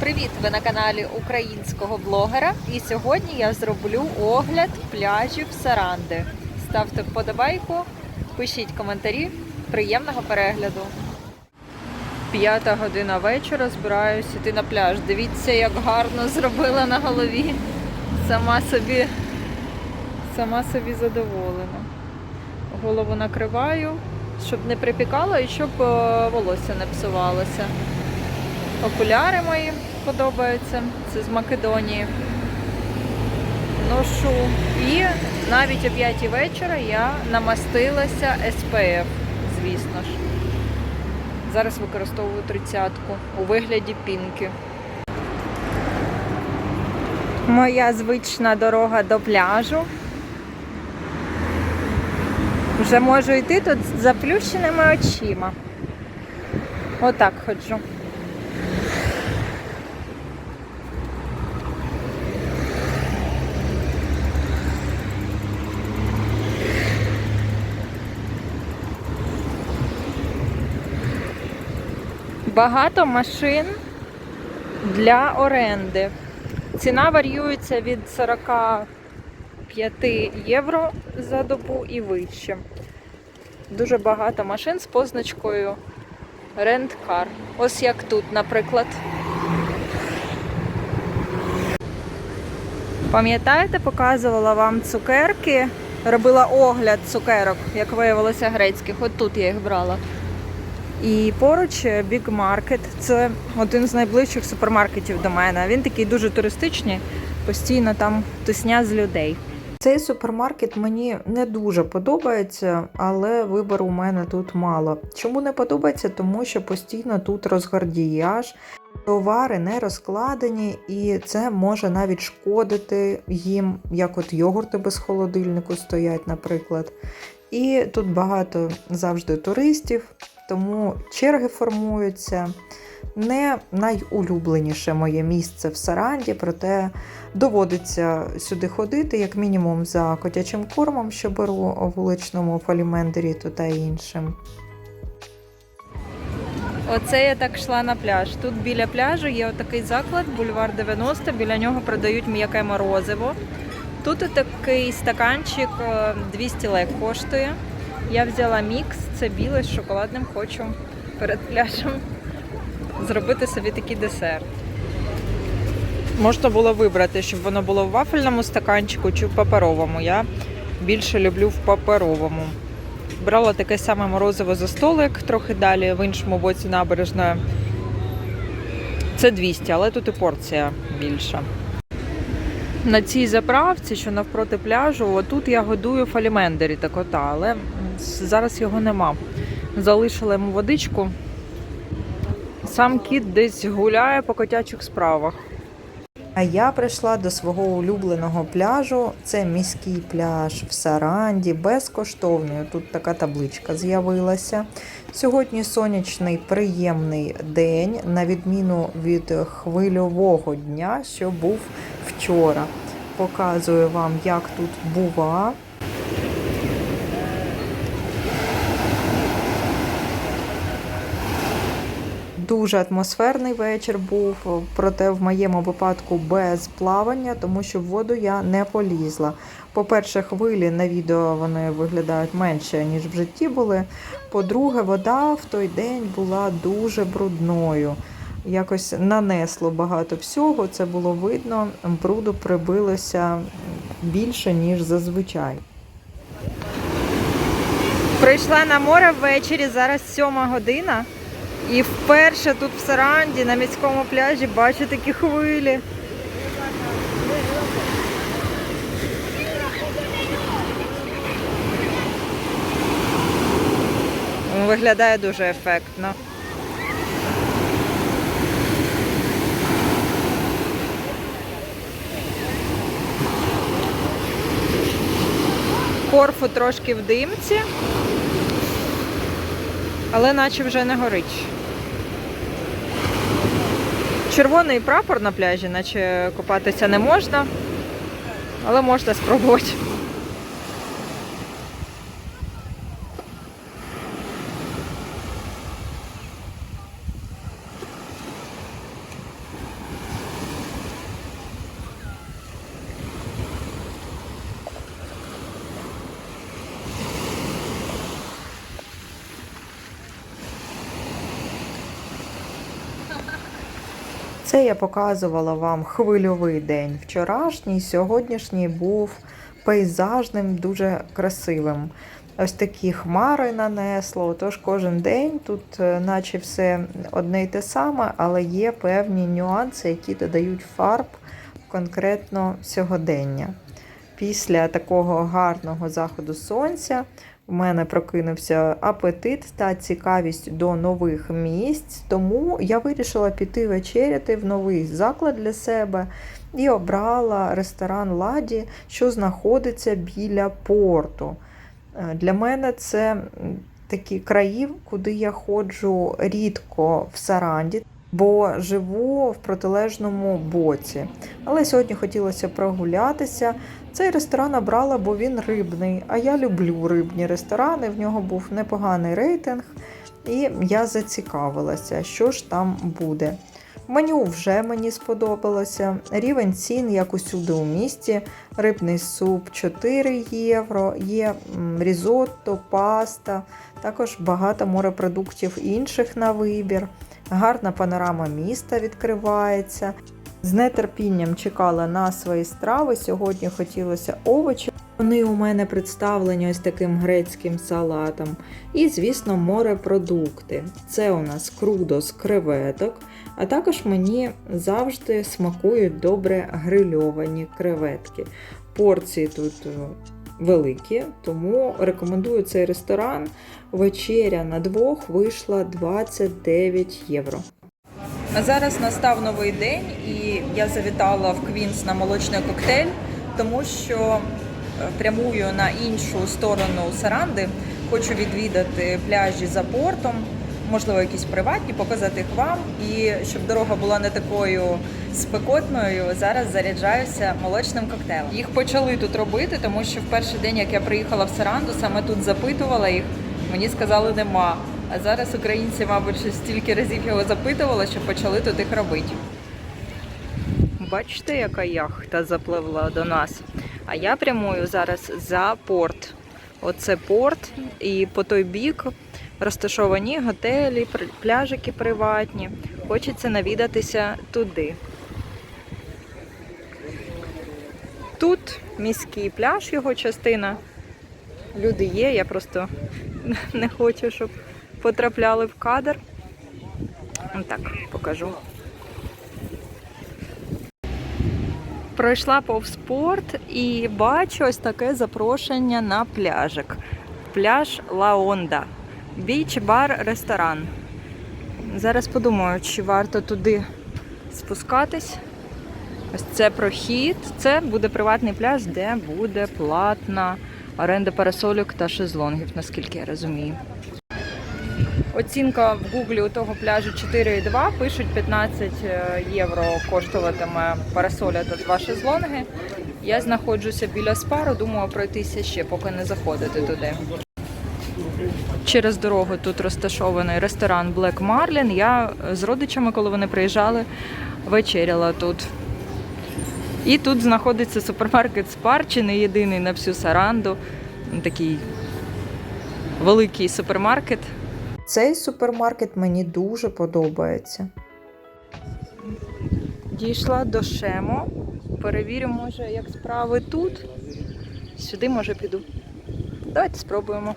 Привіт! Ви на каналі українського блогера. І сьогодні я зроблю огляд пляжів Саранди. Ставте вподобайку, пишіть коментарі. Приємного перегляду. П'ята година вечора збираюсь іти на пляж. Дивіться, як гарно зробила на голові. Сама собі, сама собі задоволена. Голову накриваю, щоб не припікало і щоб е, волосся не псувалося. Окуляри мої подобаються. Це з Македонії. Ношу. І навіть о 5 вечора я намастилася SPF, звісно ж. Зараз використовую тридцятку у вигляді пінки. Моя звична дорога до пляжу. Вже можу йти тут з заплющеними очима. Отак ходжу. Багато машин для оренди. Ціна варіюється від 45 євро за добу і вище. Дуже багато машин з позначкою Car. Ось як тут, наприклад. Пам'ятаєте, показувала вам цукерки, робила огляд цукерок, як виявилося грецьких. От тут я їх брала. І поруч Big Market. Це один з найближчих супермаркетів до мене. Він такий дуже туристичний, постійно там тусня з людей. Цей супермаркет мені не дуже подобається, але вибору у мене тут мало. Чому не подобається? Тому що постійно тут розгардіяж, товари не розкладені, і це може навіть шкодити їм, як от йогурти без холодильнику стоять, наприклад. І тут багато завжди туристів, тому черги формуються. Не найулюбленіше моє місце в Саранді, проте доводиться сюди ходити, як мінімум, за котячим кормом, що беру у вуличному фалімендері та іншим. Оце я так йшла на пляж. Тут біля пляжу є отакий заклад, бульвар 90, біля нього продають м'яке морозиво. Тут такий стаканчик е, 200 лек коштує. Я взяла мікс, це біле з шоколадним, хочу перед пляжем зробити собі такий десерт. Можна було вибрати, щоб воно було в вафельному стаканчику чи в паперовому. Я більше люблю в паперовому. Брала таке саме морозиво за столик, трохи далі, в іншому боці набережної. Це 200, але тут і порція більша. На цій заправці, що навпроти пляжу, отут я годую фалімендері та кота, але зараз його нема. Залишила йому водичку. Сам кіт десь гуляє по котячих справах. А я прийшла до свого улюбленого пляжу. Це міський пляж в Саранді, безкоштовний. Тут така табличка з'явилася. Сьогодні сонячний приємний день, на відміну від хвильового дня, що був вчора. Показую вам, як тут бува. Дуже атмосферний вечір був, проте в моєму випадку без плавання, тому що в воду я не полізла. По-перше, хвилі на відео вони виглядають менше, ніж в житті були. По-друге, вода в той день була дуже брудною. Якось нанесло багато всього, це було видно, бруду прибилося більше, ніж зазвичай. Прийшла на море ввечері, зараз сьома година. І вперше тут в Саранді на міському пляжі бачу такі хвилі. Виглядає дуже ефектно. Корфу трошки в димці, але наче вже не горить. Червоний прапор на пляжі, наче купатися не можна, але можна спробувати. Це я показувала вам хвильовий день вчорашній. Сьогоднішній був пейзажним, дуже красивим. Ось такі хмари нанесло. Тож кожен день тут, е, наче все одне й те саме, але є певні нюанси, які додають фарб конкретно сьогодення. Після такого гарного заходу сонця у мене прокинувся апетит та цікавість до нових місць, тому я вирішила піти вечеряти в новий заклад для себе і обрала ресторан Ладі, що знаходиться біля порту. Е, Для мене це такі краї, куди я ходжу рідко в Саранді, бо живу в протилежному боці. Але сьогодні хотілося прогулятися. Цей ресторан обрала, бо він рибний. А я люблю рибні ресторани. В нього був непоганий рейтинг, і я зацікавилася, що ж там буде. Меню вже мені сподобалося. Рівень цін, як усюди у місті. Рибний суп 4 євро, є різотто, паста, також багато морепродуктів інших на вибір. Гарна панорама міста відкривається. З нетерпінням чекала на свої страви. Сьогодні хотілося овочі. Вони у мене представлені ось таким грецьким салатом. І, звісно, морепродукти. Це у нас крудо з креветок, а також мені завжди смакують добре грильовані креветки. Порції тут е, великі, тому рекомендую цей ресторан. Вечеря на двох вийшла 29 євро. А зараз настав новий день, і я завітала в Квінс на молочний коктейль, тому що е, прямую на іншу сторону Саранди. Хочу відвідати пляжі за портом, можливо, якісь приватні, показати їх вам. І щоб дорога була не такою спекотною, зараз заряджаюся молочним коктейлем. Їх почали тут робити, тому що в перший день, як я приїхала в Саранду, саме тут запитувала їх. Мені сказали, нема. А зараз українці, мабуть, ще стільки разів його запитували, що почали тут їх робити. Бачите, яка яхта запливла до нас. А я прямую зараз за порт. Оце порт, і по той бік розташовані готелі, пляжики приватні. Хочеться навідатися туди. Тут міський пляж, його частина. Люди є, я просто не хочу, щоб потрапляли в кадр. Так, покажу. Пройшла повз порт і бачу ось таке запрошення на пляжик. Пляж Лаонда. Біч, бар, ресторан. Зараз подумаю, чи варто туди спускатись. Ось це прохід. Це буде приватний пляж, де буде платна оренда парасольок та шезлонгів, наскільки я розумію. Оцінка в гуглі у того пляжу 4,2, пишуть 15 євро коштуватиме парасоля та два шезлонги. Я знаходжуся біля спару, думаю пройтися ще, поки не заходити туди. Через дорогу тут розташований ресторан Black Marlin. Я з родичами, коли вони приїжджали, вечеряла тут. І тут знаходиться супермаркет Спар, чи не єдиний на всю Саранду. Такий великий супермаркет. Цей супермаркет мені дуже подобається. Дійшла до Шемо. Перевірю, може, як справи тут. Сюди, може, піду. Давайте спробуємо.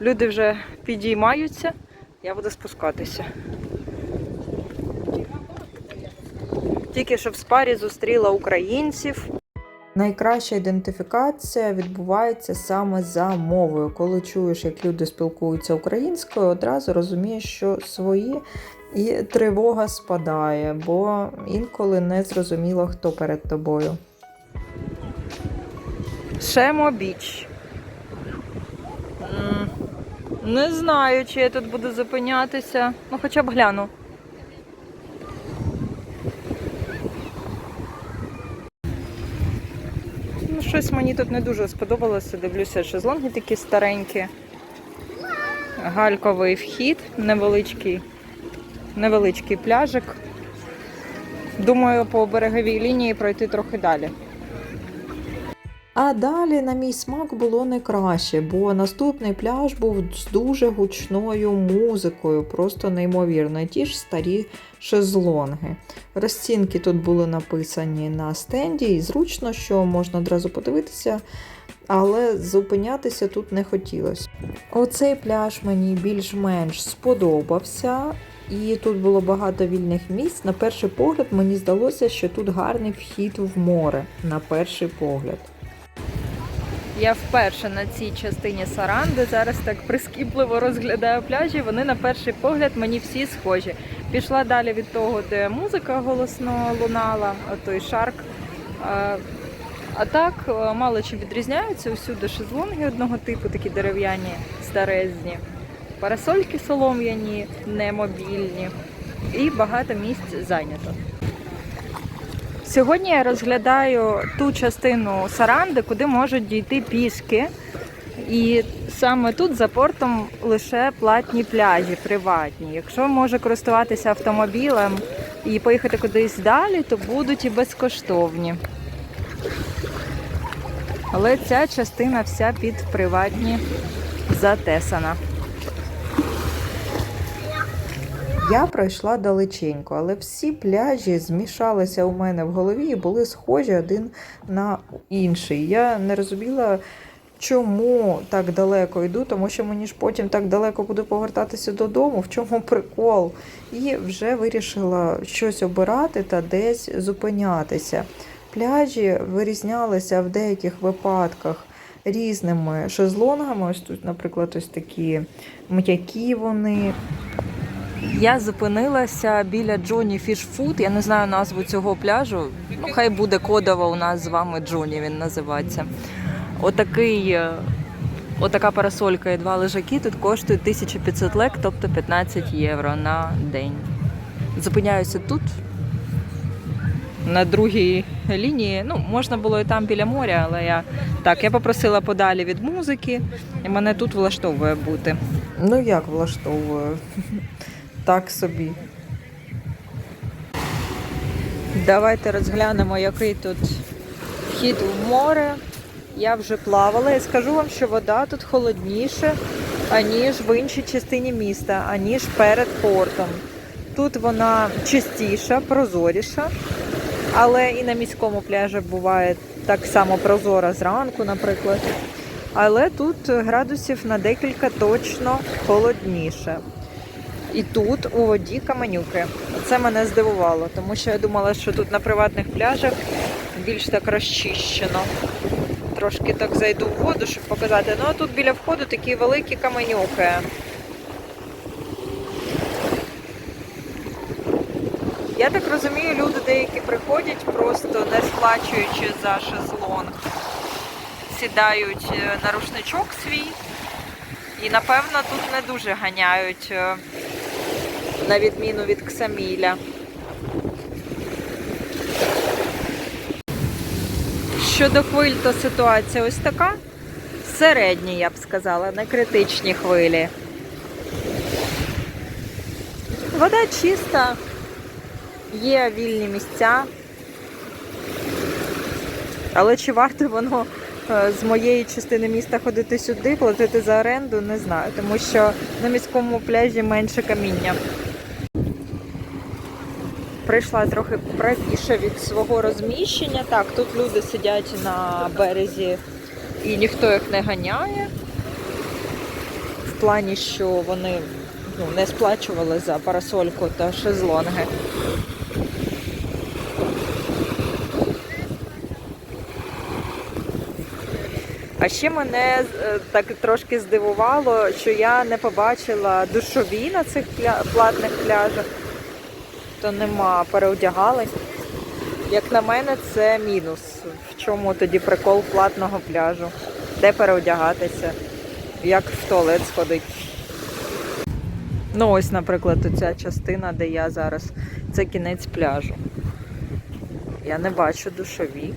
Люди вже підіймаються, я буду спускатися. Тільки що в спарі зустріла українців. Найкраща ідентифікація відбувається саме за мовою. Коли чуєш, як люди спілкуються українською, одразу розумієш, що свої і тривога спадає, бо інколи не зрозуміло, хто перед тобою. Шемо біч. Не знаю, чи я тут буду зупинятися. Ну, хоча б гляну. Щось мені тут не дуже сподобалося. Дивлюся, шезлонги такі старенькі. Гальковий вхід, невеличкий, невеличкий пляжик. Думаю, по береговій лінії пройти трохи далі. А далі, на мій смак, було не краще, бо наступний пляж був з дуже гучною музикою, просто неймовірно. Ті ж старі шезлонги. Розцінки тут були написані на стенді, і зручно, що можна одразу подивитися, але зупинятися тут не хотілося. Оцей пляж мені більш-менш сподобався. І тут було багато вільних місць. На перший погляд мені здалося, що тут гарний вхід в море. На перший погляд. Я вперше на цій частині Саранди зараз так прискіпливо розглядаю пляжі. Вони на перший погляд мені всі схожі. Пішла далі від того, де музика голосно лунала, отой шарк. А, а так е, мало чим відрізняються. Усюди шезлонги одного типу, такі дерев'яні, старезні, парасольки солом'яні, немобільні, і багато місць зайнято. Сьогодні я розглядаю ту частину Саранди, куди можуть дійти пішки. І саме тут за портом лише платні пляжі, приватні. Якщо може користуватися автомобілем і поїхати кудись далі, то будуть і безкоштовні. Але ця частина вся під приватні затесана. Я пройшла далеченько, але всі пляжі змішалися у мене в голові і були схожі один на інший. Я не розуміла, чому так далеко йду, тому що мені ж потім так далеко буду повертатися додому, в чому прикол. І вже вирішила щось обирати та десь зупинятися. Пляжі вирізнялися в деяких випадках різними шезлонгами. Ось тут, наприклад, ось такі м'які вони. Я зупинилася біля Джоні Фішфуд. Я не знаю назву цього пляжу. Ну, хай буде кодово у нас з вами Джоні, він називається. Отакий, е, отака парасолька і два лежаки тут коштують 1500 лек, тобто 15 євро на день. Зупиняюся тут, на другій лінії. Ну, можна було і там біля моря, але я так, я попросила подалі від музики, і мене тут влаштовує бути. Ну як влаштовую? Так собі. Давайте розглянемо, який тут вхід у море. Я вже плавала і скажу вам, що вода тут холодніша, аніж в іншій частині міста, аніж перед портом. Тут вона чистіша, прозоріша, але і на міському пляжі буває так само прозора зранку, наприклад. Але тут градусів на декілька точно холодніше. І тут у воді каменюки. Це мене здивувало, тому що я думала, що тут на приватних пляжах більш так розчищено. Трошки так зайду в воду, щоб показати. Ну а тут біля входу такі великі каменюки. Я так розумію, люди деякі приходять, просто не сплачуючи за шезлонг, сідають е, на рушничок свій і, напевно, тут не дуже ганяють, е, на відміну від Ксаміля. Щодо хвиль, то ситуація ось така. Середні, я б сказала, не критичні хвилі. Вода чиста, є вільні місця. Але чи варто воно е, з моєї частини міста ходити сюди, платити за оренду, не знаю, тому що на міському пляжі менше каміння. Прийшла трохи правіше від свого розміщення. Так, тут люди сидять на березі і ніхто їх не ганяє. В плані, що вони ну, не сплачували за парасольку та шезлонги. А ще мене е, так трошки здивувало, що я не побачила душові на цих платних пляжах, то нема, переодягалась. Як на мене, це мінус. В чому тоді прикол платного пляжу? Де переодягатися? Як в туалет сходить? Ну, ось, наприклад, ця частина, де я зараз, це кінець пляжу. Я не бачу душові.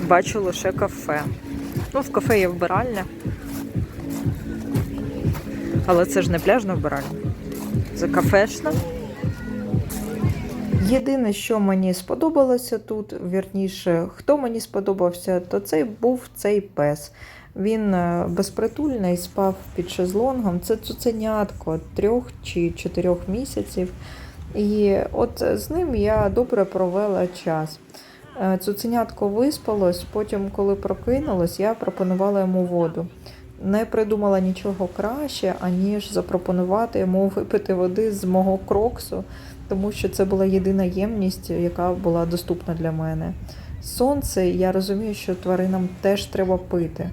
Бачу лише кафе. Ну, в кафе є вбиральня. Але це ж не пляжна вбиральня. Це кафешна. Єдине, що мені сподобалося тут, вірніше, хто мені сподобався, то це був цей пес. Він е, безпритульний, спав під шезлонгом. Це цуценятко трьох чи чотирьох місяців. І от з ним я добре провела час. Е, Цуценятко виспалось, потім, коли прокинулось, я пропонувала йому воду. Не придумала нічого краще, аніж запропонувати йому випити води з мого кроксу, тому що це була єдина ємність, яка була доступна для мене. Сонце, я розумію, що тваринам теж треба пити.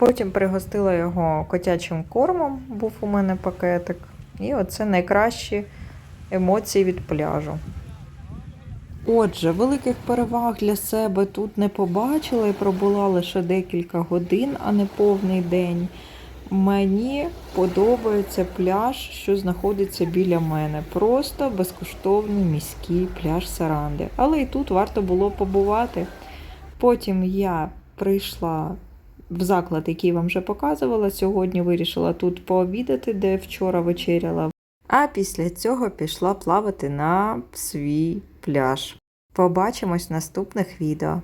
Потім пригостила його котячим кормом, був у мене пакетик. І оце найкращі емоції від пляжу. Отже, великих переваг для себе тут не побачила і пробула лише декілька годин, а не повний день. Мені подобається пляж, що знаходиться біля мене. Просто безкоштовний міський пляж Саранди. Але і тут варто було побувати. Потім я прийшла заклад, який вам вже показувала. Сьогодні вирішила тут пообідати, де вчора вечеряла. А після цього пішла плавати на свій пляж. Побачимось в наступних відео.